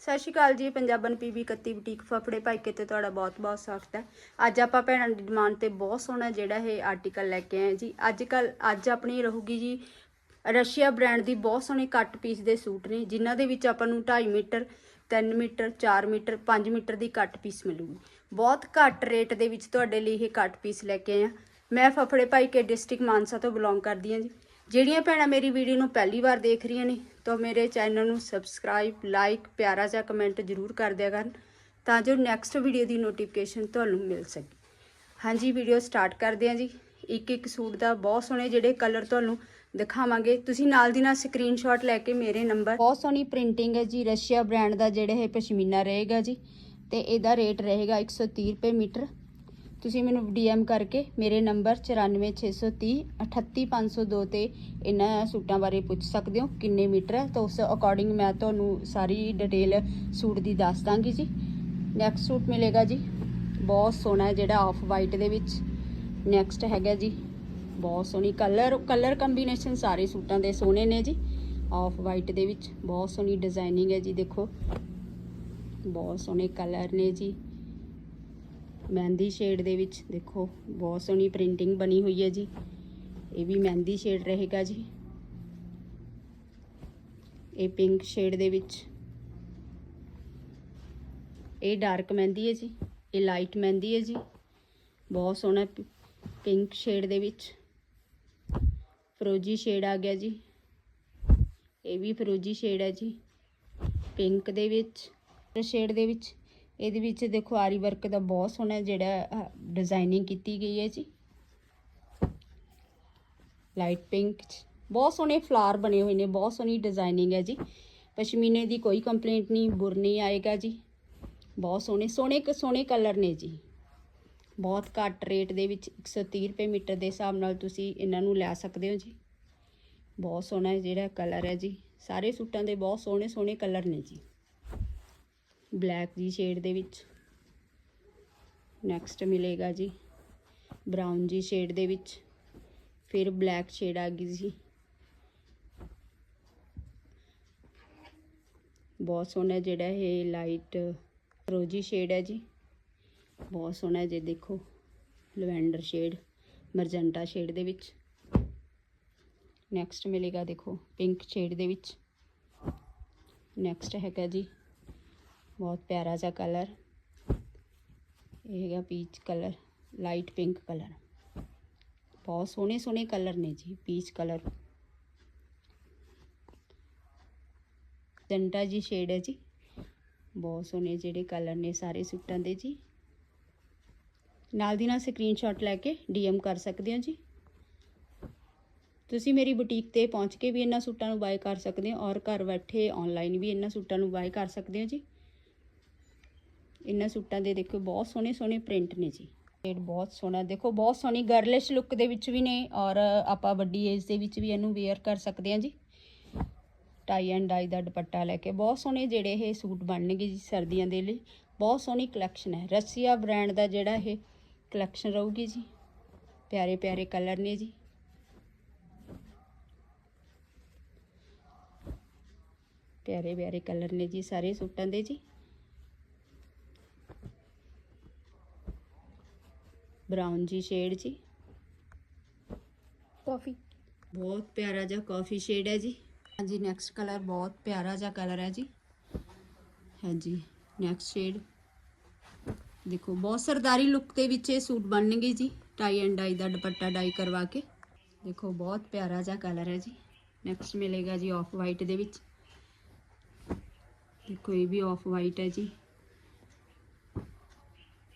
ਸਤਿ ਸ਼੍ਰੀ ਅਕਾਲ ਜੀ Punjaban PB 31 boutique Phaphre Bhaike ਤੇ ਤੁਹਾਡਾ ਬਹੁਤ-ਬਹੁਤ ਸਵਾਗਤ ਹੈ। ਅੱਜ ਆਪਾਂ ਭੈਣਾਂ ਦੀ ਡਿਮਾਂਡ ਤੇ ਬਹੁਤ ਸੋਹਣਾ ਜਿਹੜਾ ਇਹ ਆਰਟੀਕਲ ਲੈ ਕੇ ਆਏ ਜੀ। ਅੱਜ ਕੱਲ, ਅੱਜ ਆਪਣੀ ਰਹੂਗੀ ਜੀ, ਰਸ਼ੀਆ ਬ੍ਰਾਂਡ ਦੀ ਬਹੁਤ ਸੋਹਣੇ ਕੱਟ ਪੀਸ ਦੇ ਸੂਟ ਨੇ, ਜਿਨ੍ਹਾਂ ਦੇ ਵਿੱਚ ਆਪਾਂ ਨੂੰ 2.5 ਮੀਟਰ 3 ਮੀਟਰ 4 ਮੀਟਰ 5 ਮੀਟਰ ਦੀ ਕੱਟ ਪੀਸ ਮਿਲੂਗੀ। ਬਹੁਤ ਘੱਟ ਰੇਟ ਦੇ ਵਿੱਚ ਤੁਹਾਡੇ ਲਈ ਇਹ ਕੱਟ ਪੀਸ ਲੈ ਕੇ ਆਏ ਆ। ਮੈਂ ਫਫੜੇ ਭਾਈਕੇ ਡਿਸਟ੍ਰਿਕਟ ਮਾਨਸਾ ਤੋਂ ਬਿਲੋਂਗ ਕਰਦੀ ਹਾਂ ਜੀ। ਜਿਹੜੀਆਂ ਭੈਣਾਂ ਮੇਰੀ ਵੀਡੀਓ ਨੂੰ ਪਹਿਲੀ ਵਾਰ ਦੇਖ ਰਹੀਆਂ ਨੇ, ਤਾਂ ਮੇਰੇ ਚੈਨਲ ਨੂੰ ਸਬਸਕ੍ਰਾਈਬ ਲਾਈਕ ਪਿਆਰਾ ਜਿਹਾ ਕਮੈਂਟ ਜ਼ਰੂਰ ਕਰ ਦਿਆ ਕਰਨ, ਤਾਂ ਜੋ ਨੈਕਸਟ ਵੀਡੀਓ ਦੀ ਨੋਟੀਫਿਕੇਸ਼ਨ ਤੁਹਾਨੂੰ ਮਿਲ ਸਕੇ। ਹਾਂਜੀ ਵੀਡੀਓ ਸਟਾਰਟ ਕਰਦੇ ਹਾਂ ਜੀ। ਇੱਕ ਇੱਕ ਸੂਟ ਦਾ ਬਹੁਤ ਸੋਹਣੇ ਜਿਹੜੇ ਕਲਰ ਤੁਹਾਨੂੰ ਦਿਖਾਵਾਂਗੇ। ਤੁਸੀਂ ਨਾਲ ਦੀ ਨਾਲ ਸਕਰੀਨਸ਼ਾਟ ਲੈ ਕੇ ਮੇਰੇ ਨੰਬਰ ਬਹੁਤ ਸੋਹਣੀ ਪ੍ਰਿੰਟਿੰਗ ਹੈ ਜੀ, ਰਸ਼ੀਆ ਬ੍ਰਾਂਡ ਦਾ ਜਿਹੜਾ ਇਹ ਪਸ਼ਮੀਨਾ ਰਹੇਗਾ ਜੀ, ਤੇ ਇਹਦਾ ਰੇਟ ਰਹੇਗਾ 130 ਰੁਪਏ ਮੀਟਰ। ਤੁਸੀਂ ਮੈਨੂੰ ਡੀਐਮ ਕਰਕੇ ਮੇਰੇ ਨੰਬਰ 94630 38502 ਤੇ ਇਹਨਾਂ ਸੂਟਾਂ ਬਾਰੇ ਪੁੱਛ ਸਕਦੇ ਹੋ, ਕਿੰਨੇ ਮੀਟਰ ਹੈ, ਤਾਂ ਉਸ ਅਕੋਰਡਿੰਗ ਮੈਂ ਤੁਹਾਨੂੰ ਸਾਰੀ ਡਿਟੇਲ ਸੂਟ ਦੀ ਦੱਸ ਦਾਂਗੀ ਜੀ। ਨੈਕਸਟ ਸੂਟ ਮਿਲੇਗਾ ਜੀ, ਬਹੁਤ ਸੋਹਣਾ ਹੈ ਜਿਹੜਾ ਆਫ ਵਾਈਟ ਦੇ ਵਿੱਚ। ਨੈਕਸਟ ਹੈਗਾ ਜੀ, ਬਹੁਤ ਸੋਹਣੀ ਕਲਰ ਕਲਰ ਕੰਬੀਨੇਸ਼ਨ ਸਾਰੇ ਸੂਟਾਂ ਦੇ ਸੋਹਣੇ ਨੇ ਜੀ। ਆਫ ਵਾਈਟ ਦੇ ਵਿੱਚ ਬਹੁਤ ਸੋਹਣੀ ਡਿਜ਼ਾਈਨਿੰਗ ਹੈ ਜੀ, ਦੇਖੋ। ਬਹੁਤ ਸੋਹਣੇ ਕਲਰ ਨੇ ਜੀ। ਮਹਿੰਦੀ ਸ਼ੇਡ ਦੇ ਵਿੱਚ। ਦੇਖੋ, ਬਹੁਤ ਸੋਹਣੀ ਪ੍ਰਿੰਟਿੰਗ ਬਣੀ ਹੋਈ ਹੈ ਜੀ। ਇਹ ਵੀ ਮਹਿੰਦੀ ਸ਼ੇਡ ਰਹੇਗਾ ਜੀ। ਇਹ ਪਿੰਕ ਸ਼ੇਡ ਦੇ ਵਿੱਚ। ਇਹ ਡਾਰਕ ਮਹਿੰਦੀ ਹੈ ਜੀ। ਇਹ ਲਾਈਟ ਮਹਿੰਦੀ ਹੈ ਜੀ। ਬਹੁਤ ਸੋਹਣਾ ਪਿੰਕ ਸ਼ੇਡ ਦੇ ਵਿੱਚ। ਫਰੋਜੀ ਸ਼ੇਡ ਆ ਗਿਆ ਜੀ। ਇਹ ਵੀ ਫਰੋਜੀ ਸ਼ੇਡ ਹੈ ਜੀ। ਪਿੰਕ ਦੇ ਵਿੱਚ। ਸ਼ੇਡ ਦੇ ਵਿੱਚ। ਇਹਦੇ ਵਿੱਚ ਦੇਖੋ ਆਰੀ ਵਰਕ ਦਾ ਬਹੁਤ ਸੋਹਣਾ ਜਿਹੜਾ ਡਿਜ਼ਾਈਨਿੰਗ ਕੀਤੀ ਗਈ ਹੈ ਜੀ। ਲਾਈਟ ਪਿੰਕ ਬਹੁਤ ਸੋਹਣੇ ਫਲਾਰ ਬਣੇ ਹੋਏ ਨੇ, ਬਹੁਤ ਸੋਹਣੀ ਡਿਜ਼ਾਈਨਿੰਗ ਹੈ ਜੀ। ਪਸ਼ਮੀਨੇ ਦੀ ਕੋਈ ਕੰਪਲੇਂਟ ਨਹੀਂ, ਬੁਰ ਨਹੀਂ ਆਏਗਾ ਜੀ। ਬਹੁਤ ਸੋਹਣੇ ਸੋਹਣੇ ਸੋਹਣੇ ਕਲਰ ਨੇ ਜੀ। ਬਹੁਤ ਘੱਟ ਰੇਟ ਦੇ ਵਿੱਚ 130 ਰੁਪਏ ਮੀਟਰ ਦੇ ਹਿਸਾਬ ਨਾਲ ਤੁਸੀਂ ਇਹਨਾਂ ਨੂੰ ਲੈ ਸਕਦੇ ਹੋ ਜੀ। ਬਹੁਤ ਸੋਹਣਾ ਜਿਹੜਾ ਕਲਰ ਹੈ ਜੀ। ਸਾਰੇ ਸੂਟਾਂ ਦੇ ਬਹੁਤ ਸੋਹਣੇ ਸੋਹਣੇ ਕਲਰ ਨੇ ਜੀ। ਬਲੈਕ ਜੀ ਸ਼ੇਡ ਦੇ ਵਿੱਚ। ਨੈਕਸਟ ਮਿਲੇਗਾ ਜੀ ਬਰਾਊਨ ਜੀ ਸ਼ੇਡ ਦੇ ਵਿੱਚ। ਫਿਰ ਬਲੈਕ ਸ਼ੇਡ ਆ ਗਈ ਜੀ ਬਹੁਤ ਸੋਹਣਾ ਜਿਹੜਾ ਇਹ ਲਾਈਟ ਰੋਜੀ ਸ਼ੇਡ ਹੈ ਜੀ। ਬਹੁਤ ਸੋਹਣਾ ਜੇ ਦੇਖੋ, ਲਵੈਂਡਰ ਸ਼ੇਡ ਮਰਜੈਂਟਾ ਸ਼ੇਡ ਦੇ ਵਿੱਚ। ਨੈਕਸਟ ਮਿਲੇਗਾ ਦੇਖੋ ਪਿੰਕ ਸ਼ੇਡ ਦੇ ਵਿੱਚ। ਨੈਕਸਟ ਹੈਗਾ ਜੀ ਬਹੁਤ ਪਿਆਰਾ ਜਿਹਾ ਕਲਰ ਇਹ ਹੈਗਾ peach colour light pink colour ਬਹੁਤ ਸੋਹਣੇ ਸੋਹਣੇ ਕਲਰ ਨੇ ਜੀ ਪੀਚ ਕਲਰ ਜੰਟਾ ਜੀ ਸ਼ੇਡ ਹੈ ਜੀ। ਬਹੁਤ ਸੋਹਣੇ ਜਿਹੜੇ ਕਲਰ ਨੇ ਸਾਰੇ ਸੂਟਾਂ ਦੇ ਜੀ। ਨਾਲ ਦੀ ਨਾਲ ਸਕਰੀਨਸ਼ਾਟ ਲੈ ਕੇ ਡੀਐਮ ਕਰ ਸਕਦੇ ਹੋ ਜੀ। ਤੁਸੀਂ ਮੇਰੀ ਬੁਟੀਕ ਤੇ ਪਹੁੰਚ ਕੇ ਵੀ ਇਹਨਾਂ ਸੂਟਾਂ ਨੂੰ ਬਾਏ ਕਰ ਸਕਦੇ ਹੋ ਔਰ ਘਰ ਬੈਠੇ ਆਨਲਾਈਨ ਵੀ ਇਹਨਾਂ ਸੂਟਾਂ ਨੂੰ ਬਾਏ ਕਰ ਸਕਦੇ ਹੋ ਜੀ। ਇਹਨਾਂ ਸੂਟਾਂ ਦੇ ਦੇਖੋ, ਬਹੁਤ ਸੋਹਣੇ ਸੋਹਣੇ ਪ੍ਰਿੰਟ ਨੇ ਜੀ। ਇਹ ਬਹੁਤ ਸੋਹਣਾ, ਦੇਖੋ, ਬਹੁਤ ਸੋਹਣੀ ਗਰਲਿਸ਼ ਲੁੱਕ ਦੇ ਵਿੱਚ ਵੀ ਨੇ ਔਰ ਆਪਾਂ ਵੱਡੀ ਏਜ ਦੇ ਵਿੱਚ ਵੀ ਇਹਨੂੰ ਵੇਅਰ ਕਰ ਸਕਦੇ ਹਾਂ ਜੀ। ਟਾਈ ਐਂਡ ਡਾਈ ਦਾ ਦੁਪੱਟਾ ਲੈ ਕੇ ਬਹੁਤ ਸੋਹਣੇ ਜਿਹੜੇ ਇਹ ਸੂਟ ਬਣਨਗੇ ਜੀ ਸਰਦੀਆਂ ਦੇ ਲਈ। ਬਹੁਤ ਸੋਹਣੀ ਕਲੈਕਸ਼ਨ ਹੈ। ਰਸੀਆ ਬ੍ਰਾਂਡ ਦਾ ਜਿਹੜਾ ਇਹ ਕਲੈਕਸ਼ਨ ਰਹੂਗੀ ਜੀ। ਪਿਆਰੇ ਪਿਆਰੇ ਕਲਰ ਨੇ ਜੀ। ਪਿਆਰੇ ਪਿਆਰੇ ਕਲਰ ਨੇ ਜੀ ਸਾਰੇ ਸੂਟਾਂ ਦੇ ਜੀ। ਬਰਾਊਨ ਜੀ ਸ਼ੇਡ ਜੀ। ਕਾਫੀ ਬਹੁਤ ਪਿਆਰਾ ਜਿਹਾ ਕਾਫੀ ਸ਼ੇਡ ਹੈ ਜੀ। ਹਾਂਜੀ ਨੈਕਸਟ ਕਲਰ ਬਹੁਤ ਪਿਆਰਾ ਜਿਹਾ ਕਲਰ ਹੈ ਜੀ। ਹਾਂਜੀ ਨੈਕਸਟ ਸ਼ੇਡ ਦੇਖੋ ਬਹੁਤ ਸਰਦਾਰੀ ਲੁੱਕ ਦੇ ਵਿੱਚ ਇਹ ਸੂਟ ਬਣਨਗੇ ਜੀ। ਟਾਈ ਐਂਡ ਡਾਈ ਦਾ ਦੁਪੱਟਾ ਡਾਈ ਕਰਵਾ ਕੇ। ਦੇਖੋ ਬਹੁਤ ਪਿਆਰਾ ਜਿਹਾ ਕਲਰ ਹੈ ਜੀ। ਨੈਕਸਟ ਮਿਲੇਗਾ ਜੀ ਆਫ ਵਾਈਟ ਦੇ ਵਿੱਚ। ਦੇਖੋ ਇਹ ਵੀ ਆਫ ਵਾਈਟ ਹੈ ਜੀ।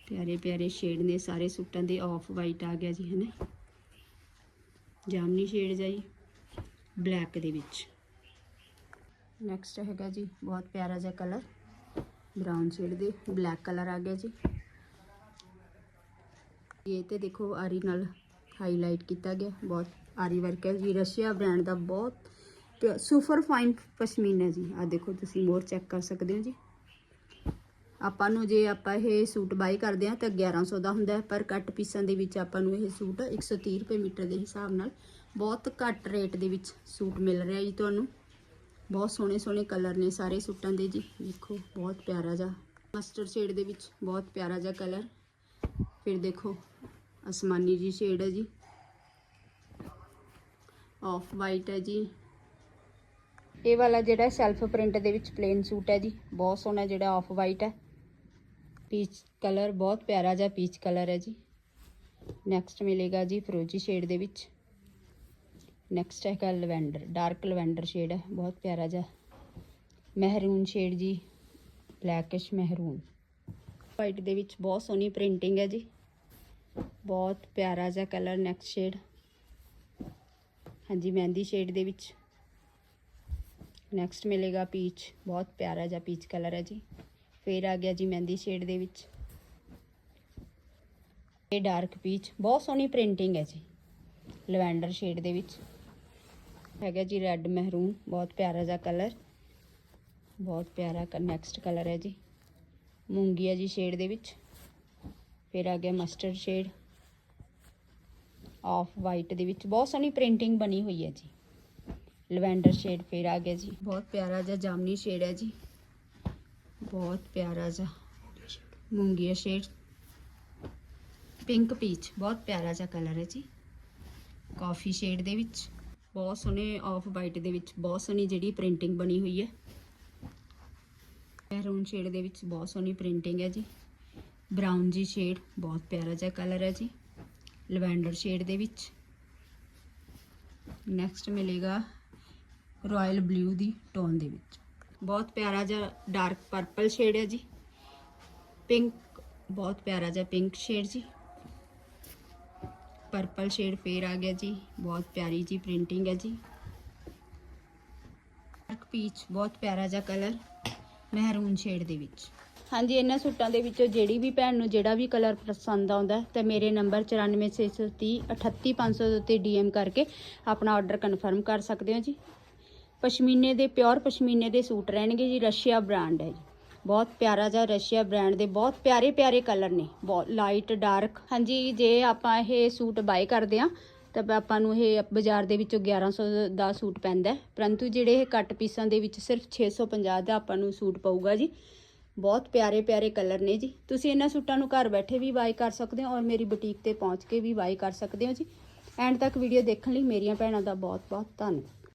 ਪਿਆਰੇ ਪਿਆਰੇ ਸ਼ੇਡ ਨੇ ਸਾਰੇ ਸੂਟਾਂ ਦੇ ਆਫ ਵਾਈਟ ਆ ਗਿਆ ਜੀ, ਹਨਾ? ਜਾਮਨੀ ਸ਼ੇਡ ਜੀ ਬਲੈਕ ਦੇ ਵਿੱਚ। ਨੈਕਸਟ ਹੈਗਾ ਜੀ, ਬਹੁਤ ਪਿਆਰਾ ਜਿਹਾ ਕਲਰ ਬ੍ਰਾਊਨ ਸ਼ੇਡ ਦੇ ਬਲੈਕ ਕਲਰ ਆ ਗਿਆ ਜੀ। ਇਹ ਤੇ ਦੇਖੋ, ਆਰੀ ਨਾਲ ਹਾਈਲਾਈਟ ਕੀਤਾ ਗਿਆ, ਬਹੁਤ ਆਰੀ ਵਰਕ ਹੈ ਜੀ। ਰਸ਼ੀਆ ਬ੍ਰਾਂਡ ਦਾ ਬਹੁਤ ਸੁਪਰ ਫਾਈਨ ਪਸ਼ਮੀਨਾ ਜੀ। ਆ ਦੇਖੋ, ਤੁਸੀਂ ਮੋਰ ਚੈੱਕ ਕਰ ਸਕਦੇ ਹੋ ਜੀ। ਆਪਾਂ ਨੂੰ ਜੇ ਆਪਾਂ ਇਹ ਸੂਟ ਬਾਈ ਕਰਦੇ ਆ ਤਾਂ 1100 ਦਾ ਹੁੰਦਾ ਪਰ ਕੱਟ ਪੀਸਾਂ ਦੇ ਵਿੱਚ ਆਪਾਂ ਨੂੰ ਇਹ ਸੂਟ 130 ਰੁਪਏ ਮੀਟਰ ਦੇ ਹਿਸਾਬ ਨਾਲ ਬਹੁਤ ਘੱਟ ਰੇਟ ਦੇ ਵਿੱਚ ਸੂਟ ਮਿਲ ਰਿਹਾ ਜੀ ਤੁਹਾਨੂੰ। ਬਹੁਤ ਸੋਹਣੇ ਸੋਹਣੇ ਕਲਰ ਨੇ ਸਾਰੇ ਸੂਟਾਂ ਦੇ ਜੀ। ਦੇਖੋ, ਬਹੁਤ ਪਿਆਰਾ ਜਿਹਾ ਮਸਟਰਡ ਸ਼ੇਡ ਦੇ ਵਿੱਚ ਬਹੁਤ ਪਿਆਰਾ ਜਿਹਾ ਕਲਰ ਫਿਰ ਦੇਖੋ, ਅਸਮਾਨੀ ਜੀ ਸ਼ੇਡ ਹੈ ਜੀ। ਆਫ ਵਾਈਟ ਹੈ ਜੀ। ਇਹ ਵਾਲਾ ਜਿਹੜਾ ਸੈਲਫ ਪ੍ਰਿੰਟ ਦੇ ਵਿੱਚ ਪਲੇਨ ਸੂਟ ਹੈ ਜੀ। ਬਹੁਤ ਸੋਹਣਾ ਜਿਹੜਾ ਆਫ ਵਾਈਟ ਹੈ। ਪੀਚ ਕਲਰ ਬਹੁਤ ਪਿਆਰਾ ਜਿਹਾ ਪੀਚ ਕਲਰ ਹੈ ਜੀ। ਨੈਕਸਟ ਮਿਲੇਗਾ ਜੀ ਫਰੋਜੀ ਸ਼ੇਡ ਦੇ ਵਿੱਚ। ਨੈਕਸਟ ਹੈਗਾ ਲਵੈਂਡਰ, ਡਾਰਕ ਲਵੈਂਡਰ ਸ਼ੇਡ ਹੈ, ਬਹੁਤ ਪਿਆਰਾ ਜਿਹਾ। ਮਹਿਰੂਨ ਸ਼ੇਡ ਜੀ ਬਲੈਕਿਸ਼ ਮਹਿਰੂਨ ਵਾਈਟ ਦੇ ਵਿੱਚ ਬਹੁਤ ਸੋਹਣੀ ਪ੍ਰਿੰਟਿੰਗ ਹੈ ਜੀ। ਬਹੁਤ ਪਿਆਰਾ ਜਿਹਾ ਕਲਰ ਨੈਕਸਟ ਸ਼ੇਡ ਹਾਂਜੀ, ਮਹਿੰਦੀ ਸ਼ੇਡ ਦੇ ਵਿੱਚ। ਨੈਕਸਟ ਮਿਲੇਗਾ ਪੀਚ, ਬਹੁਤ ਪਿਆਰਾ ਜਿਹਾ ਪੀਚ ਕਲਰ ਹੈ ਜੀ। ਫਿਰ ਆ ਗਿਆ ਜੀ ਮਹਿੰਦੀ ਸ਼ੇਡ ਦੇ ਵਿੱਚ। ਇਹ ਡਾਰਕ ਪੀਚ ਬਹੁਤ ਸੋਹਣੀ ਪ੍ਰਿੰਟਿੰਗ ਹੈ ਜੀ, ਲਵੈਂਡਰ ਸ਼ੇਡ ਦੇ ਵਿੱਚ। ਹੈਗਾ ਜੀ ਰੈੱਡ ਮਹਿਰੂਨ ਬਹੁਤ ਪਿਆਰਾ ਜਿਹਾ ਕਲਰ ਬਹੁਤ ਪਿਆਰਾ ਨੈਕਸਟ ਕਲਰ ਹੈ ਜੀ। ਮੂੰਗੀ ਹੈ ਜੀ ਸ਼ੇਡ ਦੇ ਵਿੱਚ। ਫਿਰ ਆ ਗਿਆ ਮਸਟਰਡ ਸ਼ੇਡ ਆਫ ਵਾਈਟ ਦੇ ਵਿੱਚ। ਬਹੁਤ ਸੋਹਣੀ ਪ੍ਰਿੰਟਿੰਗ ਬਣੀ ਹੋਈ ਹੈ ਜੀ। ਲਵੈਂਡਰ ਸ਼ੇਡ ਫਿਰ ਆ ਗਿਆ ਜੀ। ਬਹੁਤ ਪਿਆਰਾ ਜਿਹਾ ਜਾਮਨੀ ਸ਼ੇਡ ਹੈ ਜੀ। ਬਹੁਤ ਪਿਆਰਾ ਜਿਹਾ। ਮੂੰਗੀਆ ਸ਼ੇਡ ਪਿੰਕ ਪੀਚ ਬਹੁਤ ਪਿਆਰਾ ਜਿਹਾ ਕਲਰ ਹੈ ਜੀ। ਕਾਫੀ ਸ਼ੇਡ ਦੇ ਵਿੱਚ। ਬਹੁਤ ਸੋਹਣੇ ਆਫ ਵਾਈਟ ਦੇ ਵਿੱਚ ਬਹੁਤ ਸੋਹਣੀ ਜਿਹੜੀ ਪ੍ਰਿੰਟਿੰਗ ਬਣੀ ਹੋਈ ਹੈ। ਮੈਰੂਨ ਸ਼ੇਡ ਦੇ ਵਿੱਚ ਬਹੁਤ ਸੋਹਣੀ ਪ੍ਰਿੰਟਿੰਗ ਹੈ ਜੀ। ਬਰਾਊਨ ਜੀ ਸ਼ੇਡ ਬਹੁਤ ਪਿਆਰਾ ਜਿਹਾ ਕਲਰ ਹੈ ਜੀ। ਲਵੈਂਡਰ ਸ਼ੇਡ ਦੇ ਵਿੱਚ। ਨੈਕਸਟ ਮਿਲੇਗਾ ਰਾਇਲ ਬਲੂ ਦੀ ਟੋਨ ਦੇ ਵਿੱਚ। ਬਹੁਤ ਪਿਆਰਾ ਜਿਹਾ ਡਾਰਕ ਪਰਪਲ ਸ਼ੇਡ ਹੈ ਜੀ। ਪਿੰਕ ਬਹੁਤ ਪਿਆਰਾ ਜਿਹਾ ਪਿੰਕ ਸ਼ੇਡ ਜੀ। ਪਰਪਲ ਸ਼ੇਡ ਫੇਰ ਆ ਗਿਆ ਜੀ। ਬਹੁਤ ਪਿਆਰੀ ਜੀ ਪ੍ਰਿੰਟਿੰਗ ਹੈ ਜੀ। ਡਾਰਕ ਪੀਚ ਬਹੁਤ ਪਿਆਰਾ ਜਿਹਾ ਕਲਰ ਮਹਿਰੂਨ ਸ਼ੇਡ ਦੇ ਵਿੱਚ। ਹਾਂਜੀ, ਇਹਨਾਂ ਸੂਟਾਂ ਦੇ ਵਿੱਚੋਂ ਜਿਹੜੀ ਵੀ ਭੈਣ ਨੂੰ ਜਿਹੜਾ ਵੀ ਕਲਰ ਪਸੰਦ ਆਉਂਦਾ ਹੈ ਤਾਂ ਮੇਰੇ ਨੰਬਰ 94630 38500 ਦੇ ਉੱਤੇ ਡੀਐਮ ਕਰਕੇ ਆਪਣਾ ਆਰਡਰ ਕਨਫਰਮ ਕਰ ਸਕਦੇ ਹੋ ਜੀ। ਪਸ਼ਮੀਨੇ ਦੇ, ਪਿਓਰ ਪਸ਼ਮੀਨੇ ਦੇ ਸੂਟ ਰਹਿਣਗੇ ਜੀ, ਰਸ਼ੀਆ ਬ੍ਰਾਂਡ ਹੈ ਜੀ। ਬਹੁਤ ਪਿਆਰਾ ਜਿਹਾ ਰਸ਼ੀਆ ਬ੍ਰਾਂਡ ਦੇ, ਬਹੁਤ ਪਿਆਰੇ ਪਿਆਰੇ ਕਲਰ ਨੇ, ਬਹੁਤ ਲਾਈਟ, ਡਾਰਕ। ਹਾਂਜੀ, ਜੇ ਆਪਾਂ ਇਹ ਸੂਟ ਬਾਏ ਕਰਦੇ ਆ ਤਾਂ ਆਪਾਂ ਨੂੰ ਇਹ ਬਾਜ਼ਾਰ ਦੇ ਵਿੱਚੋਂ 1100 ਦਾ ਸੂਟ ਪੈਂਦਾ ਪਰੰਤੂ ਜਿਹੜੇ ਇਹ ਕੱਟ ਪੀਸਾਂ ਦੇ ਵਿੱਚ ਸਿਰਫ 650 ਦਾ ਆਪਾਂ ਨੂੰ ਸੂਟ ਪਊਗਾ ਜੀ, ਬਹੁਤ ਪਿਆਰੇ ਪਿਆਰੇ ਕਲਰ ਨੇ ਜੀ। ਤੁਸੀਂ ਇਹਨਾਂ ਸੂਟਾਂ ਨੂੰ ਘਰ ਬੈਠੇ ਵੀ ਬਾਏ ਕਰ ਸਕਦੇ ਹੋ ਔਰ ਮੇਰੀ ਬੁਟੀਕ ਤੇ ਪਹੁੰਚ ਕੇ ਵੀ ਬਾਏ ਕਰ ਸਕਦੇ ਹੋ ਜੀ। ਐਂਡ ਤੱਕ ਵੀਡੀਓ ਦੇਖਣ ਲਈ ਮੇਰੀਆਂ ਭੈਣਾਂ ਦਾ ਬਹੁਤ ਬਹੁਤ ਧੰਨਵਾਦ।